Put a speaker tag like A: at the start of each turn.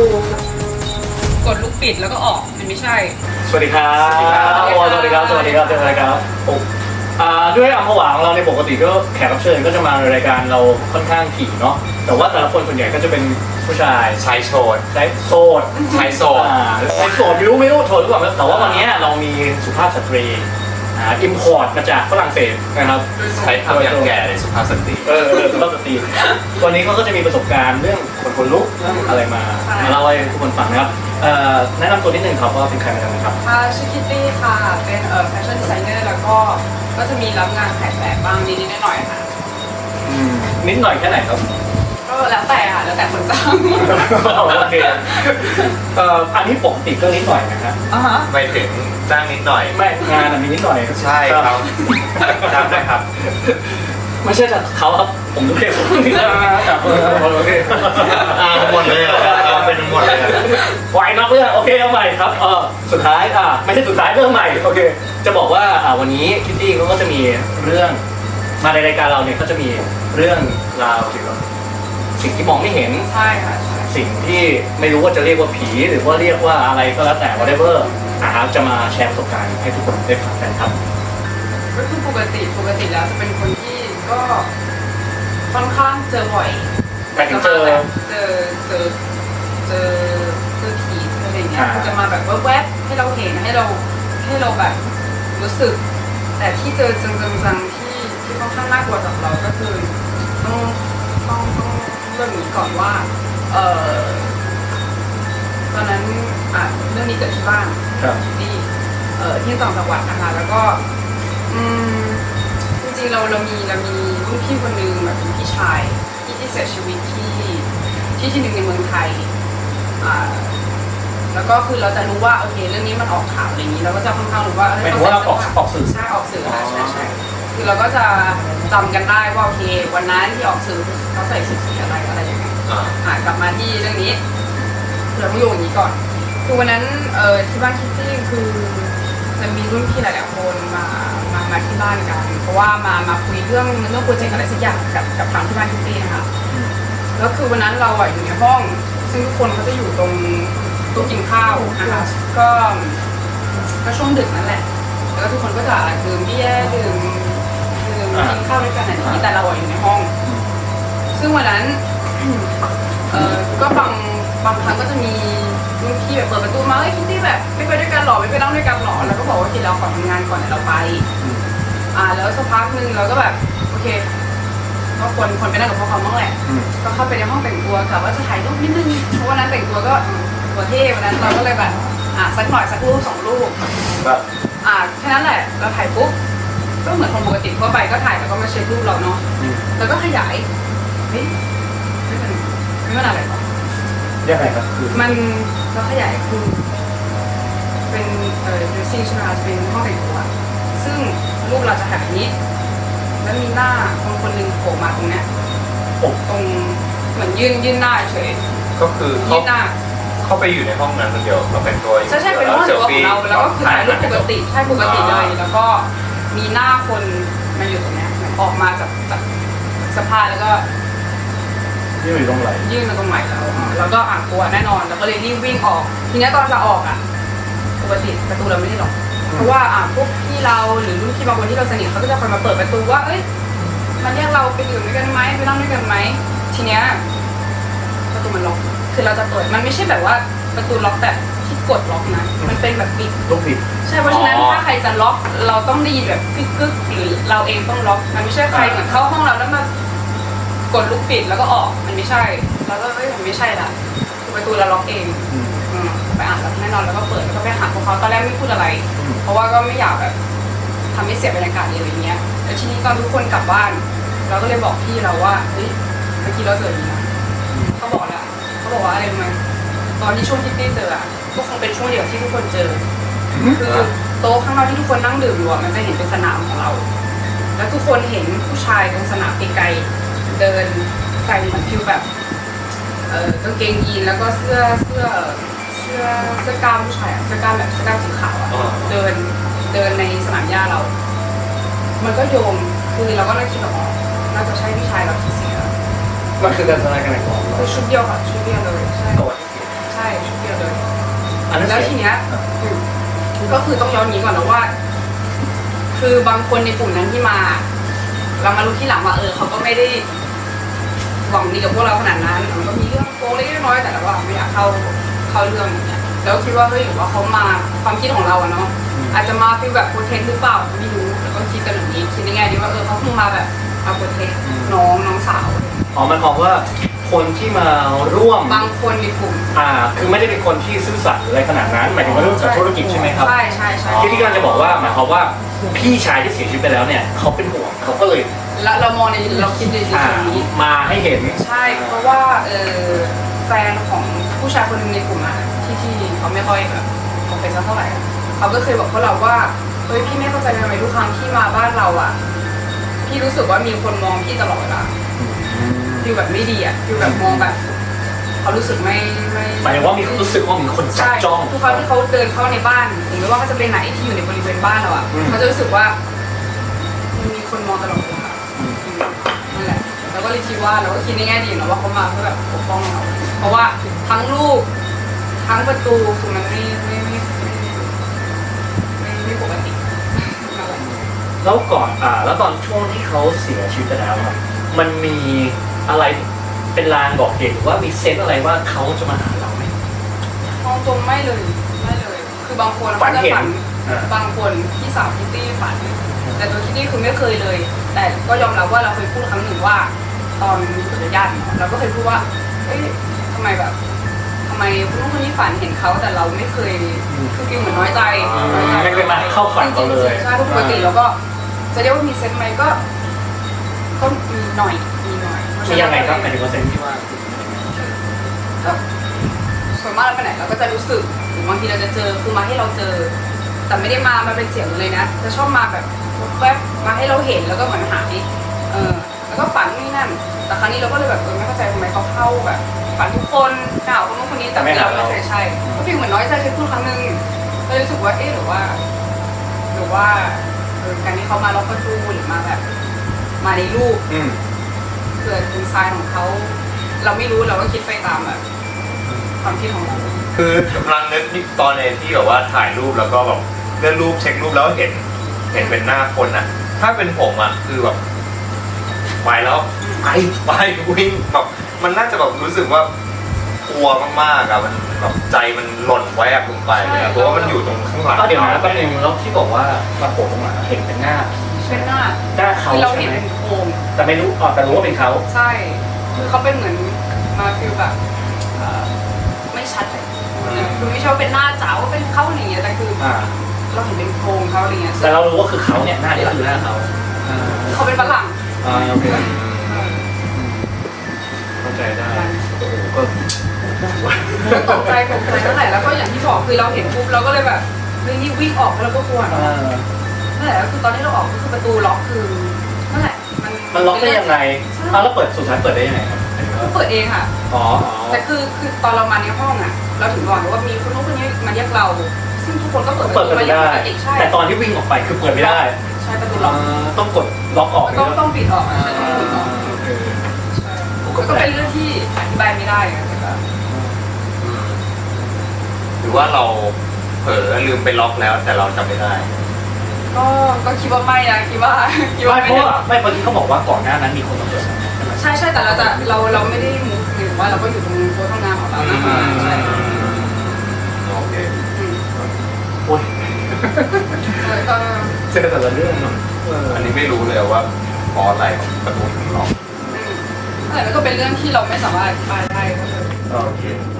A: ตูกดลูกปิดแล้วก็ออกมันไม่ใช่
B: สวัสดีครับ
C: สวัสดีครับ
B: โอ้สวัสดีครับ สวัสดีครับ สวัสดีครับผมอ่าด้วยอัมพวาของเราในปกติก็แขกรับเชิญก็จะมาในรายการเราค่อนข้างถี่เนาะ แต่ว่าแต่ละคนส่วนใหญ่ก็จะเป็นผู้ชาย
C: ชายโชด
B: ใช้โสด
C: ชายโสด
B: อ่าใช้โสดไม่รู้ไม่รู้โสดหรือเปล่าแต่ว่าวันนี้เรามีสุภาพสตรี อ่าอิมพอร์ตมาจากฝรั่งเศสนะครับ
C: ใช้คำอย่างแก่เลยสุภาพสตรี
B: เออเออสุภาพสตรีวันนี้เขาก็จะมีประสบการณ์เรื่องคนคนลุกเรื่องอะไรมา
A: ใช่
B: มาเล่าให้ทุกคนฟังนะครับเอ่อแนะนำตัวนิดนึงครับว่าเป็นใครมาจากไหนครับ
A: ค่ะชื่อคิตตี้ค่ะ เป็นเอ่อแฟชั่นดีไซเนอร์แล้วก็ก็จะมีรับงานถ่ายแบบบ้างนิดๆหน่อยๆค่ะ
B: อืมนิดหน่อยแค่ไหนครับ
A: ก็ แล้วแต่ค่ะแล้วแต่คนจ้าง
B: โอเคเอ่ออันนี้ปกติก็นิดหน่อยนะฮะ
A: อ่าฮะ
C: ไปถึงจ้างนิดหน่อย
B: ไม่งานอะมีนิดหน่อย
C: ใช่ครับจ้างได้ครับ
B: ไม่ใช่แต่เขาครับผมทุกเคสผมนี่นะครับโอเค
C: อ่าหมดเลยเหรอเอาเป็นหมดเลยเหรอ
B: ไหวนักเรื่องโอเคเอาใหม่ครับเออสุดท้ายอ่าไม่ใช่สุดท้ายเรื่องใหม่โอเค จะบอกว่าอ่าวันนี้คิตตี้เขาก็จะมีเรื่องมาในรายการเราเนี่ยเขาจะมีเรื่องราวเกี่ยวกับ สิ่งที่มองไม่เห็น
A: ใช่ค่ะใช่
B: สิ่งที่ไม่รู้ว่าจะเรียกว่าผี หรือว่าเรียกว่าอะไรก็แล้วแต่ whatever นะครับจะมาแชร์ประสบการณ์ให้ทุกคนได้ฟังกันครับ
A: ก็คือปกติปกติแล้วจะเป็นคนที่ก็ค่อนข้างเจอบ่อย
B: หมายถึงเจอ
A: เจอเจอเจอเจอผีเจออะไรอย่างเงี้ย
B: อ่า
A: จะมาแบบแวบๆให้เราเห็นให้เราให้เราแบบรู้สึก แต่ที่เจอจังๆๆที่ที่ค่อนข้างน่ากลัวกับเราก็คือต้องต้องต้องเรื่องนี้ก่อนว่า เออตอนนั้นอะเรื่องนี้เกิดที่บ้าน
B: ครับ
A: ที่เอ่อที่ต่างจังหวัดนะคะแล้วก็ อืมจริงๆเราเรามีเรามีรุ่นพี่คนหนึงแบบเป็นพี่ชายที่ที่เสียชีวิตที่ที่ที่หนึ่งในเมืองไทยอ่าแล้วก็คือเราจะรู้ว่าโอเคเรื่องนี้มันออกข่าวอะไรอย่างนี้เราก็จะค่อนข้างรู้ว่าเอ้
B: หมายถึงว่าออกออกสื่อ
A: ใช่ออกสื่อค่ะใช่ใช่ คือเราก็จะจำกันได้ว่าโอเค วันนั้นที่ออกสื่อเขาใส่ชุดสีอะไรอะไรยังไง
C: อ่า
A: อะกลับมาที่เรื่องนี้เราต้องโยงอย่างนี้ก่อน คือวันนั้นเอ่อที่บ้านคิตตี้คือจะมีรุ่นพี่หลายๆคนมามามาที่บ้านกัน เพราะว่ามามาคุยเรื่องเรื่องโปรเจกต์อะไรสักอย่างกับกับทางที่บ้านคิตตี้นะคะแล้วคือวันนั้นเราอะอยู่ในห้อง ซึ่งทุกคนเขาจะอยู่ตรงโต๊ะกินข้าวนะคะก็ก็ช่วงดึกนั่นแหละ แล้วก็ทุกคนก็จะดื่มเบียร์ดื่มดื่ม
B: อ่า
A: กินข้าวด้วยกันอะไรอย่างนี้แต่เราอะอยู่ในห้อง ซึ่งวันนั้น เออก็บางบางครั้งก็จะมีรุ่นพี่แบบเปิดประตูมาเอ้ยคิตตี้แบบไม่ไปด้วยกันหรอไม่ไปนั่งด้วยกันหรอแล้วก็บอกว่าคิดเราขอทำงานก่อนเดี๋ยวเราไป อ่า แล้วสักพักหนึ่งเราก็แบบโอเคก็ควรควรไปนั่งกับพวกเขาบ้างแหละ
B: อืม
A: ก็เข้าไปในห้องแต่งตัวกะว่าจะถ่ายรูปนิดนึงเพราะวันนั้นแต่งตัวก็อืมตัวเท่วันนั้นเราก็เลยแบบอะสักหน่อยสักรูปสองรูป
B: ครับ
A: อ่าแค่นั้นแหละเราถ่ายปุ๊บ ก็เหมือนคนปกติทั่วไปก็ถ่ายแล้วก็มาเช็ครูปเราเนาะ
B: อืม
A: แล้วก็ขยายเฮ้ยไม่เป็นไม่เป็นอะไรหรอก
B: ยังไงครับคือ
A: มันเราขยายคือเป็นเอ่อ dressing ใช่ไหมคะจะเป็นห้องแต่งตัวซึ่งรูปเราจะถ่ายแบบนี้ แล้วมีหน้าคนคนหนึ่งโผล่มาตรงเนี้ย
B: โอ้
A: ตรงเหมือนยื่นยื่นหน้าเฉย
C: ก็คือเขา
A: ยื่นหน้า
C: เข้าไปอยู่ในห้องนั้นคนเดียวเราเป็นตัวอยู่
A: ใช่ใช่เป็นห้องแต่งตัวของเราแล้วก็คือถ่ายรูปปกติใช่ปกติเลยแล้วก็ มีหน้าคนมาอยู่ตรงเนี้ยเหมือนออกมาจากจากสภาพแล้วก็
B: ที่อยู่ตรงไหน
A: ยื่นมาตรงไหนแล้วแล้วก็อ่านตัวแน่นอน แล้วก็เลยรีบวิ่งออก ทีเนี้ยตอนจะออกอะปกติประตูเราไม่ได้ล็อกเพราะว่าอ่าพวกพี่เราหรือรุ่นพี่บางคนที่เราสนิทเขาก็จะคอยมาเปิดประตูว่า เอ้ยมาเรียกเราไปดื่มด้วยกันไหมไปนั่งด้วยกันไหมทีเนี้ยประตูมันล็อก คือเราจะเปิดมันไม่ใช่แบบว่าประตูล็อกแบบ ที่กดล็อกนะ มันเป็นแบบปิด
B: ลูกผิด
A: ใช่ เพราะฉะนั้นถ้าใครจะล็อกเราต้องได้ยินแบบกึกกึกๆหรือเราเองต้องล็อก มันไม่ใช่ใครเหมือนเข้าห้องเราแล้วมากดลูกปิดแล้วก็ออก มันไม่ใช่ แล้วก็เอ้ยมันไม่ใช่ละคือประตูเราล็อกเอง
B: อืม
A: อืมไปอ่านแล้วแน่นอนแล้วก็เปิดแล้วก็ไปหาพวกเขาตอนแรกไม่พูดอะไร
B: อืม
A: เพราะว่าก็ไม่อยากแบบทำให้เสียบรรยากาศอะไรอย่างเงี้ยแต่ทีนี้ตอนทุกคนกลับบ้าน เราก็เลยบอกพี่เราว่าเฮ้ยเมื่อกี้เราเจออย่างนี้นะ เขาบอกแล้วเขาบอกว่าอะไรรู้ไหมตอนที่ช่วงที่ตี้เจออะ ก็คงเป็นช่วงเดียวที่ทุกคนเจอคือโต๊ะข้างนอกที่ทุกคนนั่งดื่มอยู่อะมันจะเห็นเป็นสนามของเรา แล้วทุกคนเห็นผู้ชายตรงสนามไกลๆเดินใส่เหมือนฟิวแบบเอ่อกางเกงยีนแล้วก็เสื้อเสื้อเสื้อเสื้อกล้ามผู้ชายอะเสื้อกล้ามแบบเสื้อกล้ามสีขาวอะ
C: อ่า
A: เดินเดินในสนามหญ้าเรา มันก็โยงคือเราก็เลยคิดว่าอ๋อน่าจะใช่พี่ชายเราที่เสีย
B: มันคือการแสดงกันไหนก่อน
A: คือชุดเดียวค่ะชุดเดียวเลยใช่
B: ตัวที่เสีย
A: ใช่
B: อันนั้น
A: แล้ว
B: เสีย
A: ทีเนี้ยอืมก็คือต้องย้อนนี้ก่อนนะว่า คือบางคนในกลุ่มนั้นที่มา เรามารู้ที่หลังว่า เออเขาก็ไม่ได้หวังดีกับพวกเราขนาดนั้นมันก็มีเรื่องโกงเล็กๆน้อยๆแต่เราว่าไม่อยากเข้าเข้าเรื่องอย่างเงี้ยแล้วคิดว่าเฮ้ยหรือว่าเขามาความคิดของเราอะเนาะอาจจะมาฟีลแบบโปรเทคหรือเปล่าไม่รู้แล้วก็คิดกันอย่างนี้คิดในแง่ดีว่าเออเขาคงมาแบบมาโปรเทคน้องน้องสาว
B: อ๋อมันความว่า คนที่มาร่วม
A: บางคนในกลุ่ม
B: อ่าคือไม่ได้เป็นคนที่ซื่อสัตย์หรืออะไรขนาดนั้นหมายถึงว่าเรื่องจากธุรกิจใช่ไหมครับ
A: ใช่ใช่ใช่
B: ที่ที่กำลังจะบอกว่าหมายความว่าพี่ชายที่เสียชีวิตไปแล้วเนี่ยเขาเป็นห่วงเขาก็เลย
A: แล้วเรามองในเราคิดในใน
B: อ่า
A: ส่วนนี้
B: มาให้เห็น
A: ใช่เพราะว่าเออแฟนของผู้ชายคนหนึ่งในกลุ่มอะที่ที่เขาไม่ค่อยแบบโอเคสักเท่าไหร่อะเขาก็เคยบอกพวกเราว่าเฮ้ยพี่ไม่เข้าใจทำไมทุกครั้งที่มาบ้านเราอะพี่รู้สึกว่ามีคนมองพี่ตลอดเวลา ฟิลแบบไม่ดีอะฟิลแบบมองแบบเขารู้สึกไม่ไม่
B: หมายถึงว่ามีรู้สึกว่ามีคนจับ
A: ใช่
B: จ้อง
A: ทุกครั้งที่เขาเดินเข้าในบ้านถึงไม่ว่าเขาจะไปไหนที่อยู่ในบริเวณบ้านเราอะ
B: อืม
A: เขาจะรู้สึกว่ามันมีคนมองตลอดเวลานั่นแหละเราก็เลยคิดว่าเราก็คิดในแง่ดีเนาะว่าเขามาเพื่อแบบปกป้องเราเพราะว่าทั้งลูกทั้งประตูคือมันไม่ไม่ไม่ไม่ไม่ไม่ปกตินั่นแหละ
B: แล้วก่อนอ่าแล้วตอนช่วงที่เขาเสียชีวิตไปแล้วอะมันมี อะไรเป็นลางบอกเหตุหรือว่ามีเซนส์อะไรว่าเขาจะมาหาเราไหม
A: มองตรงไม่เลยไม่เลย คือบางคน
B: ฝัน
A: เขาจะ
B: เห็น
A: ฝัน
B: อ่า
A: บางคนพี่สาวคิตตี้ฝัน แต่ตัวคิตตี้คือไม่เคยเลย แต่ก็ยอมรับว่าเราเคยพูดครั้งหนึ่งว่า ตอนอยู่กับญาติเนาะเราก็เคยพูดว่าเฮ้ยทำไมแบบทำไมคุณลูกคนนี้ฝันเห็นเขาแต่เราไม่เคยคือฟีลเหมือนน้อยใจน้อยใจ
B: ไม่เคยมาเข้าฝันเขาเลย
A: จริงๆใช่เพราะปกติเราก็ จะเรียกว่ามีเซนส์ไหมก็ก็มีหน่อย มีหน่อย
B: มียังไงครับหมายถึงว่าเซนส์ที่ว่า
A: ก็ส่วนมากเราไปไหนเราก็จะรู้สึกหรือบางทีเราจะเจอคือมาให้เราเจอ แต่ไม่ได้มามาเป็นเสียงเลยนะจะชอบมาแบบแวบมาให้เราเห็นแล้วก็เหมือนหายเออแล้วก็ฝันนี่นั่น แต่ครั้งนี้เราก็เลยแบบเออไม่เข้าใจทำไมเขาเข้าแบบฝันทุกคนข่าวคนนู้นคนนี้แต่เราไม่เคยใช่ก็ฟีลเหมือนน้อยใจเคยพูดครั้งหนึงก็เลยรู้สึกว่าเอ๊ะหรือว่า หรือว่าเออการที่เขามาล็อกประตูหรือมาแบบ มาในรูป
B: อืม
A: เกิดเป็นทรายของเขา เราไม่รู้เราก็คิดไปตามแบบความคิดของเรา
C: คือกำลังนึกนี่ตอนในที่แบบว่าถ่ายรูปแล้วก็แบบเลื่อนรูปเช็ครูปแล้วเห็นเห็นเป็นหน้าคนอะ ถ้าเป็นผมอะคือแบบไปแล้วไปไปวิ่งแบบมันน่าจะแบบรู้สึกว่ากลัวมากๆอะมันแบบใจมันหล่นแวบลงไปเลยอะเพราะว่ามันอยู่ตรงข้างหลัง
B: ก็เดี๋ยวนะแป๊บนึงแล้วที่บอกว่ามาโผล่ตรงหลังเห็นเป็นหน้า
A: เป็นหน้า
B: หน้าเขา
A: คือเรา
B: ใช่
A: เห็น
B: ไหม
A: เป็นโครง
B: แต่ไม่รู้อ๋อแต่รู้ว่าเป็นเขา
A: ใช่ คือเขาเป็นเหมือนมาฟิลแบบเอ่อไม่ชัดเลยคือไม่ใช่ว่าเป็นหน้าจ๋าว่าเป็นเขาอะไรอย่างเงี้ยแต่คือ
B: อ่า
A: เราเห็นเป็นโครงเขาอะไรเงี้ยซึ่ง
B: แต่เรารู้ว่าคือเขาเนี่ยหน้านี้คือหน้าเขาอ่า
A: เขาเป็นฝรั่ง
B: อ่าโอเคเข้าใจได้โอ้โหก็
A: ตกใจตกใจนั่นแหละแล้วก็อย่างที่บอกคือเราเห็นปุ๊บเราก็เลยแบบเฮ้ยนี่วิ่งออกแล้วเราก็กลัวเนาะ
B: อ่า
A: นั่นแหละก็คือตอนที่เราออกก็คือประตูล็อกคือนั่นแหละมัน
B: มันล็อกได้ยังไง
A: ใช่
B: อ้าวแล้วเปิดสุดท้ายเปิดได้ยังไงครับ
A: เปิดเองค่ะ
B: อ๋อ
A: แต่คือคือตอนเรามาในห้องอะ เราถึงบอกว่ามีคนนู้นคนนี้มาเรียกเรา ซึ่งทุกคนก็เปิดประ
B: เปิด
A: ตู
B: ไป
A: มาอย่าง
B: ได้
A: ปกติใช่
B: แต่ตอนที่วิ่งออกไปคือเปิดไม่ได้
A: ใช่ประตูล็อก
B: ต้องกดล็อกออก
A: ต้องต้องปิดออกอะใช่ต้องปิดออก
B: โอเค
A: ใช่แล้วก็เป็นเรื่องที่อธิบายไม่ได้อะแต่ก็
C: อืมหรือว่าเราเผลอลืมไปล็อกแล้วแต่เราจำไม่ได้
A: ก็ก็คิดว่าไม่นะคิดว่าคิด
B: ไม่
A: ว่า
B: เพ
A: ไม่
B: ราะ
A: ได้
B: ว่าไม่เมื่อกี้เขาบอกว่าก่อนหน้านั้นมีคนมาเปิดใช่ไหม
A: ใช่ใช่แต่เราจะเราเราไม่ได้มูฟหรือว่าเราก็อยู่ตรงโต๊ะทำงานของเรานะ
B: อืม
A: ใช่
C: โอเค
A: อืม
B: โอ้ย
A: เออก็
B: เจอแต่ละเรื่องเนาะเออ
C: อันนี้ไม่รู้เลยว่าเพราะอะไรประตูถึงล็อก
A: อืมนั่นแหละก็เป็นเรื่องที่เราไม่สามารถอธิบายได้ก็คือ
B: โอเค
C: โ